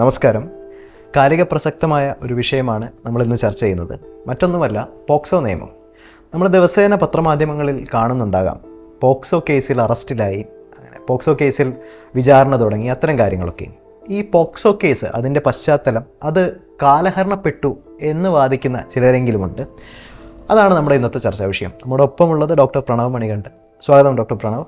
നമസ്കാരം. കാലിക പ്രസക്തമായ ഒരു വിഷയമാണ് നമ്മൾ ഇന്ന് ചർച്ച ചെയ്യുന്നത്. മറ്റൊന്നുമല്ല പോക്സോ നിയമം. നമ്മൾ ദിവസേന പത്രമാധ്യമങ്ങളിൽ കാണുന്നുണ്ടാകാം. പോക്സോ കേസിൽ അറസ്റ്റിലായി അങ്ങനെ പോക്സോ കേസിൽ വിചാരണ തുടങ്ങി അത്തരം കാര്യങ്ങളൊക്കെ. ഈ പോക്സോ കേസ് അതിന്റെ പശ്ചാത്തലം അത് കാലഹരണപ്പെട്ടു എന്ന് വാദിക്കുന്ന ചിലരെങ്കിലുമുണ്ട്. അതാണ് നമ്മുടെ ഇന്നത്തെ ചർച്ചാ വിഷയം. നമ്മുടെ ഒപ്പമുള്ളത് ഡോക്ടർ പ്രണവ് മണികണ്ഠൻ. സ്വാഗതം ഡോക്ടർ പ്രണവ്.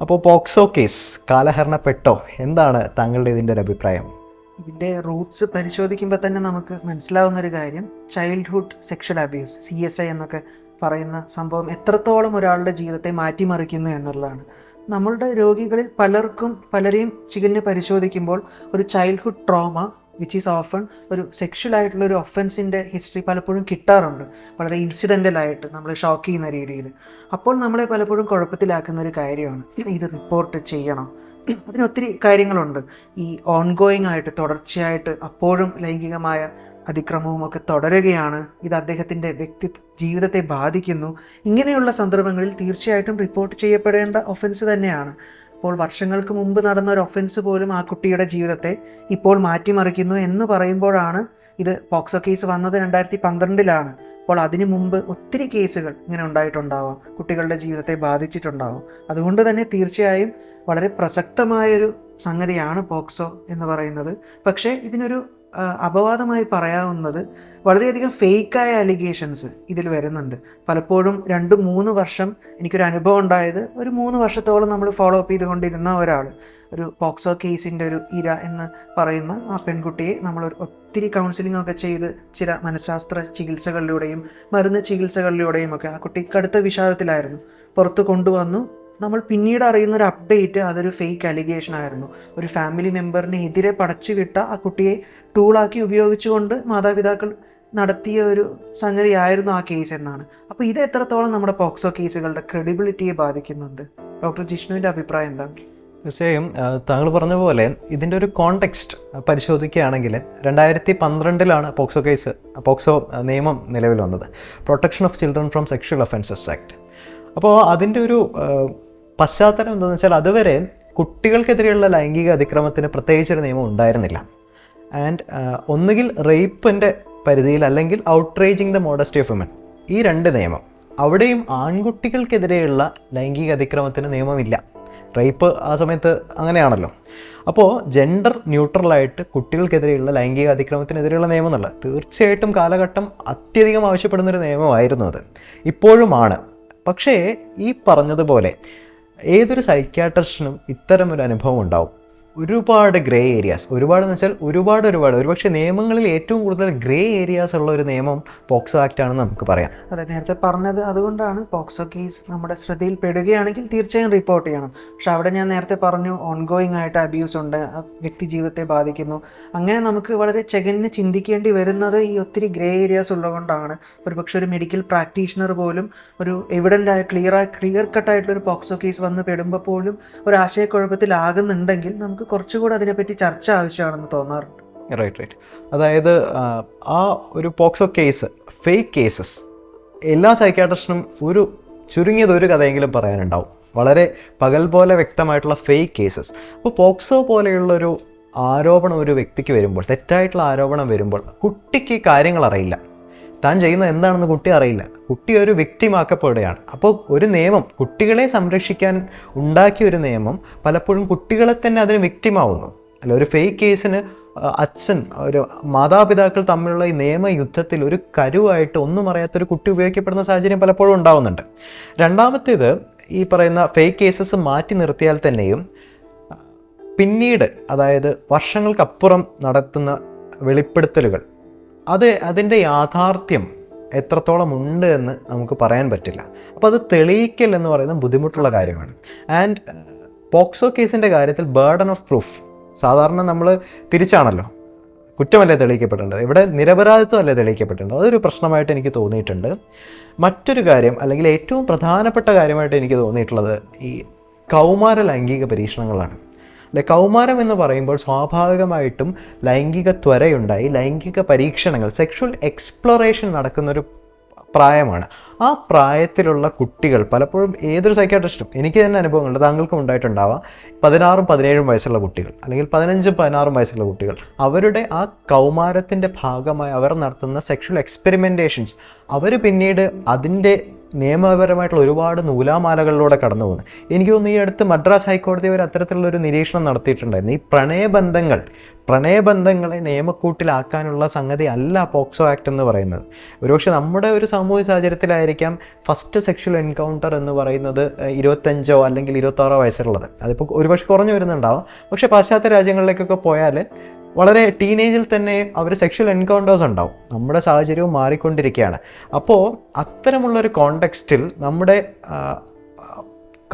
അപ്പോൾ പോക്സോ കേസ് കാലഹരണപ്പെട്ടോ? എന്താണ് താങ്കളുടെ ഇതിന്റെ ഒരു അഭിപ്രായം? ഇതിന്റെ റൂട്ട്സ് പരിശോധിക്കുമ്പോൾ തന്നെ നമുക്ക് മനസ്സിലാവുന്ന ഒരു കാര്യം childhood sexual abuse C S I എന്നൊക്കെ പറയുന്ന സംഭവം എത്രത്തോളം ഒരാളുടെ ജീവിതത്തെ മാറ്റിമറിക്കുന്നു എന്നുള്ളതാണ്. നമ്മളുടെ രോഗികളിൽ പലർക്കും പലരെയും ചികിത്സ പരിശോധിക്കുമ്പോൾ ഒരു childhood trauma which is often ഒരു സെക്ഷൽ ആയിട്ടുള്ള ഒരു ഒഫൻസിന്റെ ഹിസ്റ്ററി പലപ്പോഴും കിട്ടാറുണ്ട്. വളരെ ഇൻസിഡന്റലായിട്ട് നമ്മളെ ഷോക്ക് ചെയ്യുന്ന രീതിയിൽ. അപ്പോൾ നമ്മളെ പലപ്പോഴും കുഴപ്പത്തിലാക്കുന്ന ഒരു കാര്യമാണ്. ഇത് റിപ്പോർട്ട് ചെയ്യണം. അതിന് ഒത്തിരി കാര്യങ്ങളുണ്ട്. ഈ ഓൺഗോയിങ് ആയിട്ട് തുടർച്ചയായിട്ട് അപ്പോഴും ലൈംഗികമായ അതിക്രമവും ഒക്കെ തുടരുകയാണ്. ഇത് അദ്ദേഹത്തിന്റെ വ്യക്തി ജീവിതത്തെ ബാധിക്കുന്നു. ഇങ്ങനെയുള്ള സന്ദർഭങ്ങളിൽ തീർച്ചയായിട്ടും റിപ്പോർട്ട് ചെയ്യപ്പെടേണ്ട ഒഫൻസ് തന്നെയാണ്. അപ്പോൾ വർഷങ്ങൾക്ക് മുമ്പ് നടന്ന ഒരു ഒഫൻസ് പോലും ആ കുട്ടിയുടെ ജീവിതത്തെ ഇപ്പോൾ മാറ്റിമറിക്കുന്നു എന്ന് പറയുമ്പോഴാണ് ഇത് പോക്സോ കേസ് വന്നത് രണ്ടായിരത്തി പന്ത്രണ്ടിലാണ്. അപ്പോൾ അതിനു മുമ്പ് ഒത്തിരി കേസുകൾ ഇങ്ങനെ ഉണ്ടായിട്ടുണ്ടാവാം. കുട്ടികളുടെ ജീവിതത്തെ ബാധിച്ചിട്ടുണ്ടാവാം. അതുകൊണ്ട് തന്നെ തീർച്ചയായും വളരെ പ്രസക്തമായൊരു സംഗതിയാണ് പോക്സോ എന്ന് പറയുന്നത്. പക്ഷേ ഇതിനൊരു അപവാദമായി പറയാവുന്നത് വളരെയധികം ഫേക്കായ അലിഗേഷൻസ് ഇതിൽ വരുന്നുണ്ട്. പലപ്പോഴും രണ്ട് മൂന്ന് വർഷം എനിക്കൊരു അനുഭവം ഉണ്ടായത് ഒരു മൂന്ന് വർഷത്തോളം നമ്മൾ ഫോളോ അപ്പ് ചെയ്തുകൊണ്ടിരുന്ന ഒരാൾ ഒരു പോക്സോ കേസിന്റെ ഒരു ഇര എന്ന് പറയുന്ന ആ പെൺകുട്ടിയെ നമ്മൾ ഒത്തിരി കൗൺസിലിംഗ് ഒക്കെ ചെയ്ത് ചില മനഃശാസ്ത്ര ചികിത്സകളിലൂടെയും മരുന്ന് ചികിത്സകളിലൂടെയും ഒക്കെ ആ കുട്ടി കടുത്ത വിഷാദത്തിലായിരുന്നു. പുറത്ത് കൊണ്ടുവന്നു. നമ്മൾ പിന്നീട് അറിയുന്ന ഒരു അപ്ഡേറ്റ് അതൊരു ഫേക്ക് അലിഗേഷൻ ആയിരുന്നു. ഒരു ഫാമിലി മെമ്പറിനെ എതിരെ പടച്ചു വിട്ട ആ കുട്ടിയെ ടൂളാക്കി ഉപയോഗിച്ചുകൊണ്ട് മാതാപിതാക്കൾ നടത്തിയ ഒരു സംഗതിയായിരുന്നു ആ കേസ് എന്നാണ്. അപ്പോൾ ഇത് എത്രത്തോളം നമ്മുടെ പോക്സോ കേസുകളുടെ ക്രെഡിബിലിറ്റിയെ ബാധിക്കുന്നുണ്ട്? ഡോക്ടർ ജിഷ്ണുവിന്റെ അഭിപ്രായം എന്താണ്? തീർച്ചയായും താങ്കൾ പറഞ്ഞ പോലെ ഇതിന്റെ ഒരു കോണ്ടെക്സ്റ്റ് പരിശോധിക്കുകയാണെങ്കിൽ രണ്ടായിരത്തി പന്ത്രണ്ടിലാണ് പോക്സോ കേസ് പോക്സോ നിയമം നിലവിൽ വന്നത്. Protection of children from sexual offences act അപ്പോൾ അതിന്റെ ഒരു പശ്ചാത്തലം എന്താണെന്ന് വെച്ചാൽ അതുവരെ കുട്ടികൾക്കെതിരെയുള്ള ലൈംഗിക അതിക്രമത്തിന് പ്രത്യേകിച്ചൊരു നിയമം ഉണ്ടായിരുന്നില്ല. ആൻഡ് ഒന്നുകിൽ റേപ്പിന്റെ പരിധിയിൽ അല്ലെങ്കിൽ outraging the modesty of women ഈ രണ്ട് നിയമം. അവിടെയും ആൺകുട്ടികൾക്കെതിരെയുള്ള ലൈംഗിക അതിക്രമത്തിന് നിയമമില്ല. റേപ്പ് ആ സമയത്ത് അങ്ങനെയാണല്ലോ. അപ്പോൾ ജെൻഡർ ന്യൂട്രലായിട്ട് കുട്ടികൾക്കെതിരെയുള്ള ലൈംഗിക അതിക്രമത്തിനെതിരെയുള്ള നിയമം എന്നുള്ളത് തീർച്ചയായിട്ടും കാലഘട്ടം അത്യധികം ആവശ്യപ്പെടുന്നൊരു നിയമമായിരുന്നു അത്. ഇപ്പോഴുമാണ്. പക്ഷേ ഈ പറഞ്ഞതുപോലെ ഏതൊരു സൈക്യാട്രിസ്റ്റിനും ഇത്തരം ഒരു അനുഭവം ഉണ്ടാവും. ഒരുപാട് ഗ്രേ ഏരിയാസ് ഒരുപാട് എന്ന് വെച്ചാൽ ഒരുപാട് ഒരുപാട്. ഒരുപക്ഷെ നിയമങ്ങളിൽ ഏറ്റവും കൂടുതൽ ഗ്രേ ഏരിയാസ് ഉള്ള ഒരു നിയമം പോക്സോ ആക്ട് ആണെന്ന് നമുക്ക് പറയാം. അതെ നേരത്തെ പറഞ്ഞത് അതുകൊണ്ടാണ് പോക്സോ കേസ് നമ്മുടെ ശ്രദ്ധയിൽ പെടുകയാണെങ്കിൽ തീർച്ചയായും റിപ്പോർട്ട് ചെയ്യണം. പക്ഷെ അവിടെ ഞാൻ നേരത്തെ പറഞ്ഞു ഓൺഗോയിങ് ആയിട്ട് അബ്യൂസ് ഉണ്ട് വ്യക്തി ജീവിതത്തെ ബാധിക്കുന്നു. അങ്ങനെ നമുക്ക് വളരെ ചെകഞ്ഞ് ചിന്തിക്കേണ്ടി വരുന്നത് ഈ ഒത്തിരി ഗ്രേ ഏരിയാസ് ഉള്ളതുകൊണ്ടാണ്. ഒരുപക്ഷെ ഒരു മെഡിക്കൽ പ്രാക്ടീഷണർ പോലും ഒരു എവിഡന്റ് ആയ ക്ലിയർ ക്ലിയർ കട്ടായിട്ടുള്ള ഒരു പോക്സോ കേസ് വന്ന് പെടുമ്പോൾ പോലും ഒരു ആശയക്കുഴപ്പത്തിലാകുന്നുണ്ടെങ്കിൽ നമുക്ക് കുറച്ചുകൂടി അതിനെപ്പറ്റി ചർച്ച ആവശ്യമാണെന്ന് തോന്നാറുണ്ട്. റൈറ്റ് റൈറ്റ് അതായത് ആ, ഒരു പോക്സോ കേസ് ഫേക്ക് കേസസ് എല്ലാ സൈക്യാട്രിസ്റ്റിനും ഒരു ചുരുങ്ങിയത് ഒരു കഥയെങ്കിലും പറയാനുണ്ടാവും. വളരെ പകൽ പോലെ വ്യക്തമായിട്ടുള്ള ഫേക്ക് കേസസ്. അപ്പോൾ പോക്സോ പോലെയുള്ളൊരു ആരോപണം ഒരു വ്യക്തിക്ക് വരുമ്പോൾ തെറ്റായിട്ടുള്ള ആരോപണം വരുമ്പോൾ കുട്ടിക്ക് കാര്യങ്ങൾ അറിയില്ല. താൻ ചെയ്യുന്നത് എന്താണെന്ന് കുട്ടി അറിയില്ല. കുട്ടി ഒരു വ്യക്തിമാക്കപ്പെടുകയാണ്. അപ്പോൾ ഒരു നിയമം കുട്ടികളെ സംരക്ഷിക്കാൻ ഉണ്ടാക്കിയ ഒരു നിയമം പലപ്പോഴും കുട്ടികളെ തന്നെ അതിന് വ്യക്തിമാവുന്നു. അല്ല ഒരു ഫേക്ക് കേസിന് അച്ഛൻ ഒരു മാതാപിതാക്കൾ തമ്മിലുള്ള ഈ നിയമ യുദ്ധത്തിൽ ഒരു കരുവായിട്ട് ഒന്നും അറിയാത്തൊരു കുട്ടി ഉപയോഗിക്കപ്പെടുന്ന സാഹചര്യം പലപ്പോഴും ഉണ്ടാവുന്നുണ്ട്. രണ്ടാമത്തേത് ഈ പറയുന്ന ഫേക്ക് കേസസ് മാറ്റി നിർത്തിയാൽ തന്നെയും പിന്നീട് അതായത് വർഷങ്ങൾക്കപ്പുറം നടത്തുന്ന വെളിപ്പെടുത്തലുകൾ. അത് അതിന്റെ യാഥാർത്ഥ്യം എത്രത്തോളം ഉണ്ട് എന്ന് നമുക്ക് പറയാൻ പറ്റില്ല. അപ്പോൾ അത് തെളിയിക്കൽ എന്ന് പറയുന്നത് ബുദ്ധിമുട്ടുള്ള കാര്യമാണ്. ആൻഡ് പോക്സോ കേസിന്റെ കാര്യത്തിൽ ബേർഡൻ ഓഫ് പ്രൂഫ് സാധാരണ നമ്മൾ തിരിച്ചാണല്ലോ കുറ്റമല്ലേ തെളിയിക്കപ്പെടേണ്ടത്? ഇവിടെ നിരപരാധിത്വമല്ലേ തെളിയിക്കപ്പെടേണ്ടത്? അതൊരു പ്രശ്നമായിട്ട് എനിക്ക് തോന്നിയിട്ടുണ്ട്. മറ്റൊരു കാര്യം അല്ലെങ്കിൽ ഏറ്റവും പ്രധാനപ്പെട്ട കാര്യമായിട്ട് എനിക്ക് തോന്നിയിട്ടുള്ളത് ഈ കൗമാര ലൈംഗിക പരീക്ഷണങ്ങളാണ്. കൗമാരം എന്ന് പറയുമ്പോൾ സ്വാഭാവികമായിട്ടും ലൈംഗിക ത്വരയുണ്ടായി ലൈംഗിക പരീക്ഷണങ്ങൾ സെക്ഷൽ എക്സ്പ്ലോറേഷൻ നടക്കുന്നൊരു പ്രായമാണ്. ആ പ്രായത്തിലുള്ള കുട്ടികൾ പലപ്പോഴും ഏതൊരു സൈക്കാട്രിസ്റ്റും എനിക്ക് തന്നെ അനുഭവങ്ങളുണ്ട് താങ്കൾക്കും ഉണ്ടായിട്ടുണ്ടാവാം. പതിനാറും പതിനേഴും വയസ്സുള്ള കുട്ടികൾ അല്ലെങ്കിൽ പതിനഞ്ചും പതിനാറും വയസ്സുള്ള കുട്ടികൾ അവരുടെ ആ കൗമാരത്തിന്റെ ഭാഗമായി അവർ നടത്തുന്ന സെക്ഷൽ എക്സ്പെരിമെന്റേഷൻസ് അവർ പിന്നീട് അതിന്റെ നിയമപരമായിട്ടുള്ള ഒരുപാട് നൂലാമാലകളിലൂടെ കടന്നു പോകുന്നത് എനിക്ക് തോന്നുന്നു ഈ അടുത്ത് മദ്രാസ് ഹൈക്കോടതി ഒരു അത്തരത്തിലുള്ള ഒരു നിരീക്ഷണം നടത്തിയിട്ടുണ്ടായിരുന്നു. ഈ പ്രണയബന്ധങ്ങൾ പ്രണയബന്ധങ്ങളെ നിയമക്കൂട്ടിലാക്കാനുള്ള സംഗതി അല്ല പോക്സോ ആക്ട് എന്ന് പറയുന്നത്. ഒരുപക്ഷെ നമ്മുടെ ഒരു സാമൂഹ്യ സാഹചര്യത്തിലായിരിക്കാം ഫസ്റ്റ് സെക്ഷൽ എൻകൗണ്ടർ എന്ന് പറയുന്നത് ഇരുപത്തഞ്ചോ അല്ലെങ്കിൽ ഇരുപത്താറോ വയസ്സുള്ളത്. അതിപ്പോൾ ഒരുപക്ഷെ കുറഞ്ഞു വരുന്നുണ്ടാവും. പക്ഷേ പാശ്ചാത്യ രാജ്യങ്ങളിലേക്കൊക്കെ പോയാൽ വളരെ ടീനേജിൽ തന്നെ അവർ സെക്ഷൽ എൻകൗണ്ടേഴ്സ് ഉണ്ടാവും. നമ്മുടെ സാഹചര്യവും മാറിക്കൊണ്ടിരിക്കുകയാണ്. അപ്പോൾ അത്തരമുള്ളൊരു കോണ്ടെക്സ്റ്റിൽ നമ്മുടെ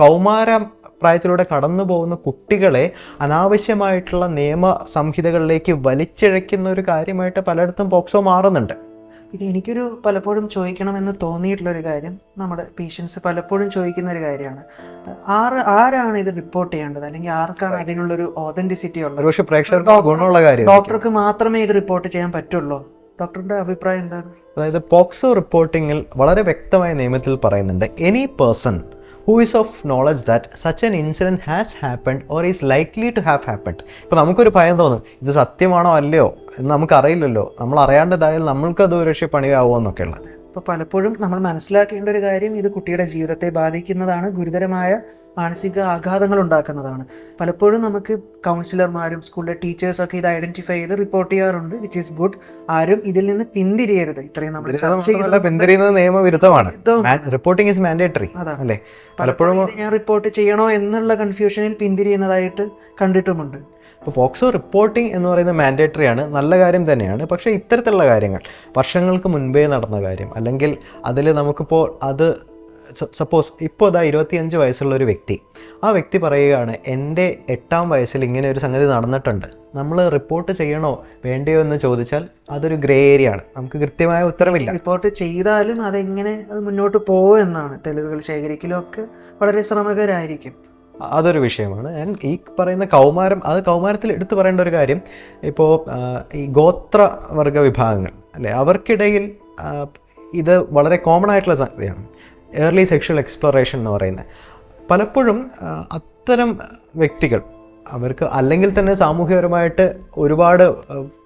കൗമാര പ്രായത്തിലൂടെ കടന്നു പോകുന്ന കുട്ടികളെ അനാവശ്യമായിട്ടുള്ള നിയമ സംഹിതകളിലേക്ക് വലിച്ചിഴയ്ക്കുന്ന ഒരു കാര്യമായിട്ട് പലയിടത്തും പോക്സോ മാറുന്നുണ്ട്. പിന്നെ എനിക്കൊരു പലപ്പോഴും ചോദിക്കണമെന്ന് തോന്നിയിട്ടുള്ളൊരു കാര്യം നമ്മുടെ പേഷ്യൻസ് പലപ്പോഴും ചോദിക്കുന്ന ഒരു കാര്യമാണ്. ആറ് ആരാണ് ഇത് റിപ്പോർട്ട് ചെയ്യേണ്ടത്? അല്ലെങ്കിൽ ആർക്കാണ് അതിനുള്ളൊരു ഓതന്റിസിറ്റി ഉള്ളത്? പക്ഷേ പ്രേക്ഷകർക്ക് ഗുണമുള്ള കാര്യം ഡോക്ടർക്ക് മാത്രമേ ഇത് റിപ്പോർട്ട് ചെയ്യാൻ പറ്റുള്ളൂ. ഡോക്ടറുടെ അഭിപ്രായം എന്താണ്? അതായത് പോക്സോ റിപ്പോർട്ടിങ്ങിൽ വളരെ വ്യക്തമായ നിയമത്തിൽ പറയുന്നുണ്ട് any person who is of knowledge that such an incident has happened or is likely to have happened ഇപ്പോൾ നമുക്കൊരു ഭയം തോന്നും ഇത് സത്യമാണോ അല്ലയോ? എന്ന് നമുക്കറിയില്ലല്ലോ. നമ്മൾ അറിയാണ്ടതായാൽ നമ്മൾക്കത് ഒരു പക്ഷേ പണിയാവുമോ എന്നൊക്കെ ഉള്ളത് അപ്പോൾ പലപ്പോഴും നമ്മൾ മനസ്സിലാക്കേണ്ട ഒരു കാര്യം ഇത് കുട്ടിയുടെ ജീവിതത്തെ ബാധിക്കുന്നതാണ് ഗുരുതരമായ മാനസിക ആഘാതങ്ങൾ ഉണ്ടാക്കുന്നതാണ്. പലപ്പോഴും നമുക്ക് കൗൺസിലർമാരും സ്കൂളിലെ ടീച്ചേഴ്സൊക്കെ ഇത് ഐഡന്റിഫൈ ചെയ്ത് റിപ്പോർട്ട് ചെയ്യാറുണ്ട് വിച്ച് ഈസ് ഗുഡ് ആരും ഇതിൽ നിന്ന് പിന്തിരിയരുത്. ഇത്രയും നമ്മൾ പിന്തിരിയുന്നത് നിയമവിരുദ്ധമാണ്. Reporting is mandatory. അല്ലേ? പലപ്പോഴും ഞാൻ റിപ്പോർട്ട് ചെയ്യണോ എന്നുള്ള കൺഫ്യൂഷനിൽ പിന്തിരിയുന്നതായിട്ട് കണ്ടിട്ടുമുണ്ട്. ഇപ്പോൾ പോക്സോ റിപ്പോർട്ടിംഗ് എന്ന് പറയുന്നത് മാൻഡേറ്ററി ആണ്. നല്ല കാര്യം തന്നെയാണ്. പക്ഷേ ഇത്തരത്തിലുള്ള കാര്യങ്ങൾ വർഷങ്ങൾക്ക് മുൻപേ നടന്ന കാര്യം അല്ലെങ്കിൽ അതിൽ നമുക്കിപ്പോൾ അത് സപ്പോസ് ഇപ്പോൾ ഇതാ ഇരുപത്തിയഞ്ച് വയസ്സുള്ള ഒരു വ്യക്തി ആ വ്യക്തി പറയുകയാണ് എന്റെ എട്ടാം വയസ്സിൽ ഇങ്ങനെ ഒരു സംഗതി നടന്നിട്ടുണ്ട്. നമ്മൾ റിപ്പോർട്ട് ചെയ്യണോ? വേണ്ടയോ എന്ന് ചോദിച്ചാൽ അതൊരു ഗ്രേ ഏരിയ ആണ്. നമുക്ക് കൃത്യമായ ഉത്തരവില്ല. റിപ്പോർട്ട് ചെയ്താലും അതെങ്ങനെ അത് മുന്നോട്ട് പോകുമെന്നാണ് തെളിവുകൾ ശേഖരിക്കലും ഒക്കെ വളരെ ശ്രമകരായിരിക്കും. അതൊരു വിഷയമാണ്. ആൻഡ് ഈ പറയുന്ന കൗമാരം അത് കൗമാരത്തിൽ എടുത്തു പറയേണ്ട ഒരു കാര്യം ഇപ്പോൾ ഈ ഗോത്രവർഗ വിഭാഗങ്ങൾ അല്ലേ അവർക്കിടയിൽ ഇത് വളരെ കോമൺ ആയിട്ടുള്ള സംഗതിയാണ്. ഏർലി സെക്ഷൽ എക്സ്പ്ലോറേഷൻ എന്ന് പറയുന്നത്. പലപ്പോഴും അത്തരം വ്യക്തികൾ അവർക്ക് അല്ലെങ്കിൽ തന്നെ സാമൂഹികപരമായിട്ട് ഒരുപാട്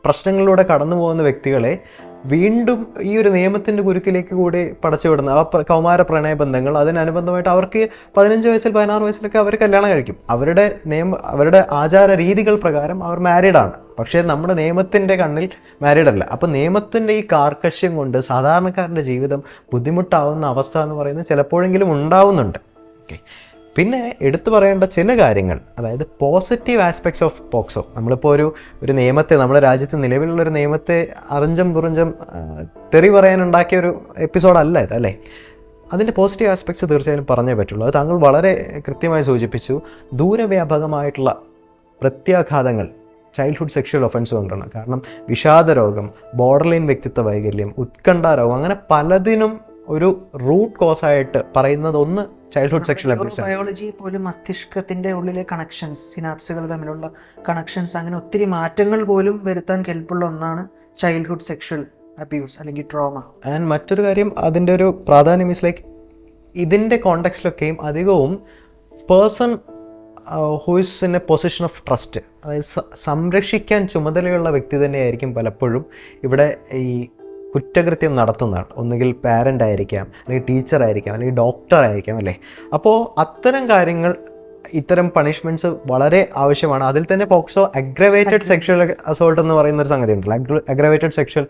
പ്രശ്നങ്ങളിലൂടെ കടന്നു പോകുന്ന വ്യക്തികളെ വീണ്ടും ഈ ഒരു നിയമത്തിന്റെ കുരുക്കിലേക്ക് കൂടി പടച്ചുവിടുന്ന ആ കൗമാര പ്രണയബന്ധങ്ങൾ അതിനനുബന്ധമായിട്ട് അവർക്ക് പതിനഞ്ച് വയസ്സിൽ പതിനാറ് വയസ്സിലൊക്കെ അവർ കല്യാണം കഴിക്കും. അവരുടെ നിയമ അവരുടെ ആചാര രീതികൾ പ്രകാരം അവർ മാരീഡ് ആണ്. പക്ഷേ നമ്മുടെ നിയമത്തിന്റെ കണ്ണിൽ മാരീഡ് അല്ല. അപ്പോൾ നിയമത്തിന്റെ ഈ കാർക്കശ്യം കൊണ്ട് സാധാരണക്കാരന്റെ ജീവിതം ബുദ്ധിമുട്ടാവുന്ന അവസ്ഥ എന്ന് പറയുന്നത് ചിലപ്പോഴെങ്കിലും ഉണ്ടാവുന്നുണ്ട്. ഓക്കെ പിന്നെ എടുത്തു പറയേണ്ട ചില കാര്യങ്ങൾ അതായത് പോസിറ്റീവ് ആസ്പെക്ട്സ് ഓഫ് പോക്സോ. നമ്മളിപ്പോൾ ഒരു ഒരു നിയമത്തെ നമ്മുടെ രാജ്യത്ത് നിലവിലുള്ള ഒരു നിയമത്തെ അറിഞ്ചം പുറിഞ്ചം തെറി പറയാനുണ്ടാക്കിയ ഒരു എപ്പിസോഡല്ല ഇത് അല്ലേ? അതിന്റെ പോസിറ്റീവ് ആസ്പെക്ട്സ് തീർച്ചയായും പറഞ്ഞേ പറ്റുള്ളൂ. അത് താങ്കൾ വളരെ കൃത്യമായി സൂചിപ്പിച്ചു. ദൂരവ്യാപകമായിട്ടുള്ള പ്രത്യാഘാതങ്ങൾ ചൈൽഡ്ഹുഡ് സെക്ഷൽ ഒഫൻസ് കൊണ്ടാണ്. കാരണം വിഷാദ രോഗം ബോർഡർലൈൻ വ്യക്തിത്വ വൈകല്യം ഉത്കണ്ഠ രോഗം അങ്ങനെ പലതിനും ഒരു റൂട്ട് കോസ് ആയിട്ട് പറയുന്നത് ഒന്ന് ചൈൽഡ്ഹുഡ് സെക്ഷൽ അബ്യൂസ് ബയോളജി പോലും മസ്തിഷ്കത്തിന്റെ ഉള്ളിലെ കണക്ഷൻസ് സിനാപ്സുകൾ തമ്മിലുള്ള കണക്ഷൻസ് അങ്ങനെ ഒത്തിരി മാറ്റങ്ങൾ പോലും വരുത്താൻ കെൽപ്പുള്ള ഒന്നാണ് ചൈൽഡ്ഹുഡ് സെക്ഷൽ അബ്യൂസ് അല്ലെങ്കിൽ ട്രോമ ആൻഡ് മറ്റൊരു കാര്യം അതിന്റെ ഒരു പ്രാധാന്യം ഇസ് ലൈക്ക് ഇതിന്റെ കോണ്ടെക്സ്റ്റിലൊക്കെയും അധികവും person who's in a position of trust അതായത് സംരക്ഷിക്കാൻ ചുമതലയുള്ള വ്യക്തി തന്നെയായിരിക്കും പലപ്പോഴും ഇവിടെ ഈ കുറ്റകൃത്യം നടത്തുന്നതാണ്. ഒന്നുകിൽ പാരന്റ് ആയിരിക്കാം അല്ലെങ്കിൽ ടീച്ചർ ആയിരിക്കാം അല്ലെങ്കിൽ ഡോക്ടർ ആയിരിക്കാം അല്ലേ? അപ്പോൾ അത്തരം കാര്യങ്ങൾ ഇത്തരം പണിഷ്മെന്റ്സ് വളരെ ആവശ്യമാണ്. അതിൽ തന്നെ പോക്സോ അഗ്രവേറ്റഡ് സെക്ഷൽ അസോൾട്ട് എന്ന് പറയുന്ന ഒരു സംഗതി ഉണ്ടല്ലോ. Aggravated sexual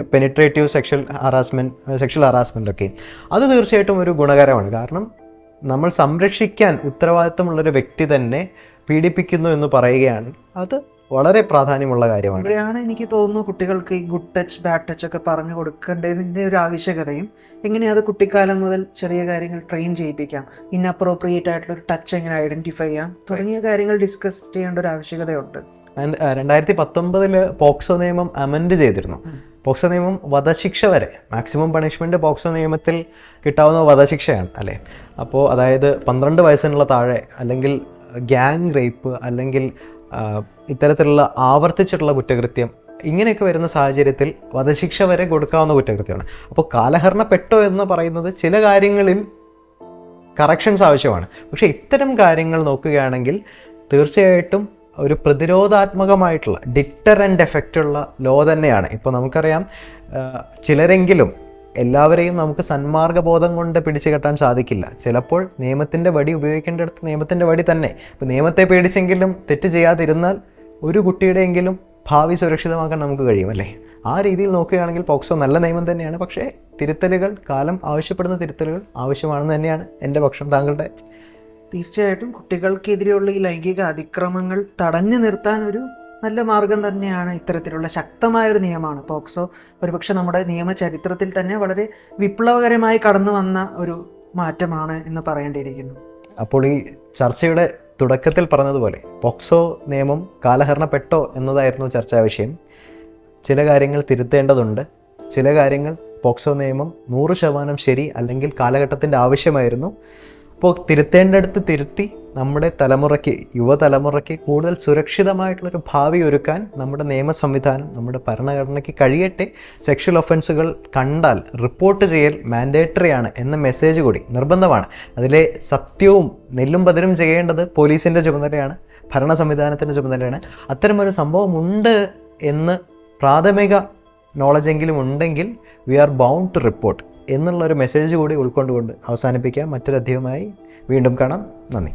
penetrative sexual harassment sexual harassment ഒക്കെ. അത് തീർച്ചയായിട്ടും ഒരു ഗുണകരമാണ്. കാരണം നമ്മൾ സംരക്ഷിക്കാൻ ഉത്തരവാദിത്തമുള്ളൊരു വ്യക്തി തന്നെ പീഡിപ്പിക്കുന്നു എന്ന് പറയുകയാണ് അത് വളരെ പ്രാധാന്യമുള്ള കാര്യമാണ്. ഇവിടെയാണ് എനിക്ക് തോന്നുന്നു കുട്ടികൾക്ക് ഈ ഗുഡ് ടച്ച് ബാഡ് ടച്ച് ഒക്കെ പറഞ്ഞു കൊടുക്കേണ്ടതിന്റെ ഒരു ആവശ്യകതയും. എങ്ങനെ അത് കുട്ടിക്കാലം മുതൽ ചെറിയ കാര്യങ്ങൾ ട്രെയിൻ ചെയ്യിപ്പിക്കാം? ഇൻഅപ്രോപ്രിയേറ്റ് ആയിട്ടുള്ള ഒരു ടച്ച് എങ്ങനെ ഐഡന്റിഫൈ ചെയ്യാം? തുടങ്ങിയ കാര്യങ്ങൾ ഡിസ്കസ് ചെയ്യേണ്ട ഒരു ആവശ്യകതയുണ്ട്. രണ്ടായിരത്തി പത്തൊമ്പതിൽ പോക്സോ നിയമം അമെൻഡ് ചെയ്തിരുന്നു. പോക്സോ നിയമം വധശിക്ഷ വരെ മാക്സിമം പണിഷ്മെന്റ് പോക്സോ നിയമത്തിൽ കിട്ടാവുന്ന വധശിക്ഷയാണ് അല്ലേ? അപ്പോൾ അതായത് പന്ത്രണ്ട് വയസ്സിനുള്ള താഴെ അല്ലെങ്കിൽ ഗ്യാങ് റേപ്പ് അല്ലെങ്കിൽ ഇത്തരത്തിലുള്ള ആവർത്തിച്ചിട്ടുള്ള കുറ്റകൃത്യം ഇങ്ങനെയൊക്കെ വരുന്ന സാഹചര്യത്തിൽ വധശിക്ഷ വരെ കൊടുക്കാവുന്ന കുറ്റകൃത്യമാണ്. അപ്പോൾ കാലഹരണപ്പെട്ടോ എന്ന് പറയുന്നത് ചില കാര്യങ്ങളിൽ കറക്ഷൻസ് ആവശ്യമാണ്. പക്ഷേ ഇത്തരം കാര്യങ്ങൾ നോക്കുകയാണെങ്കിൽ തീർച്ചയായിട്ടും ഒരു പ്രതിരോധാത്മകമായിട്ടുള്ള ഡിറ്ററന്റ് എഫക്റ്റ് ഉള്ള ലോ തന്നെയാണ്. ഇപ്പോൾ നമുക്കറിയാം ചിലരെങ്കിലും എല്ലാവരെയും നമുക്ക് സന്മാർഗബോധം കൊണ്ട് പിടിച്ചു കെട്ടാൻ സാധിക്കില്ല. ചിലപ്പോൾ നിയമത്തിന്റെ വടി ഉപയോഗിക്കേണ്ടടുത്ത് നിയമത്തിന്റെ വടി തന്നെ. ഇപ്പോൾ നിയമത്തെ പേടിച്ചെങ്കിലും തെറ്റ് ചെയ്യാതിരുന്നാൽ ഒരു കുട്ടിയുടെയെങ്കിലും ഭാവി സുരക്ഷിതമാക്കാൻ നമുക്ക് കഴിയും അല്ലേ? ആ രീതിയിൽ നോക്കുകയാണെങ്കിൽ പോക്സോ നല്ല നിയമം തന്നെയാണ്. പക്ഷേ തിരുത്തലുകൾ കാലം ആവശ്യപ്പെടുന്ന തിരുത്തലുകൾ ആവശ്യമാണെന്ന് തന്നെയാണ് എന്റെ പക്ഷം താങ്കളുടെ. തീർച്ചയായിട്ടും കുട്ടികൾക്കെതിരെയുള്ള ഈ ലൈംഗിക അതിക്രമങ്ങൾ തടഞ്ഞു നിർത്താൻ ഒരു നല്ല മാർഗം തന്നെയാണ് ഇത്തരത്തിലുള്ള ശക്തമായ ഒരു നിയമമാണ്. പോക്സോ ഒരുപക്ഷെ നമ്മുടെ നിയമ ചരിത്രത്തിൽ തന്നെ വളരെ വിപ്ലവകരമായി കടന്നു വന്ന ഒരു മാറ്റമാണ് എന്ന് പറയേണ്ടിയിരിക്കുന്നു. അപ്പോൾ ഈ ചർച്ചയുടെ തുടക്കത്തിൽ പറഞ്ഞതുപോലെ പോക്സോ നിയമം കാലഹരണപ്പെട്ടോ എന്നതായിരുന്നു ചർച്ചാ വിഷയം. ചില കാര്യങ്ങൾ തിരുത്തേണ്ടതുണ്ട്. ചില കാര്യങ്ങൾ പോക്സോ നിയമം നൂറ് ശതമാനം ശരി അല്ലെങ്കിൽ കാലഘട്ടത്തിന്റെ ആവശ്യമായിരുന്നു. അപ്പോൾ തിരുത്തേണ്ടടുത്ത് തിരുത്തി നമ്മുടെ തലമുറയ്ക്ക് യുവതലമുറയ്ക്ക് കൂടുതൽ സുരക്ഷിതമായിട്ടുള്ളൊരു ഭാവി ഒരുക്കാൻ നമ്മുടെ നിയമ സംവിധാനം നമ്മുടെ ഭരണഘടനയ്ക്ക് കഴിയട്ടെ സെക്ഷൽ ഒഫൻസുകൾ കണ്ടാൽ റിപ്പോർട്ട് ചെയ്യൽ മാൻഡേറ്ററി ആണ് എന്ന മെസ്സേജ് കൂടി നിർബന്ധമാണ്. അതിലെ സത്യവും നെല്ലും പതിരും ചെയ്യേണ്ടത് പോലീസിന്റെ ചുമതലയാണ് ഭരണ സംവിധാനത്തിന്റെ ചുമതലയാണ്. അത്തരമൊരു സംഭവമുണ്ട് എന്ന് പ്രാഥമിക നോളജെങ്കിലും ഉണ്ടെങ്കിൽ we are bound to report എന്നുള്ള ഒരു മെസ്സേജ് കൂടി ഉൾക്കൊണ്ടുകൊണ്ട് അവസാനിപ്പിക്കാം. മറ്റൊരു വീണ്ടും കാണാം. നന്ദി.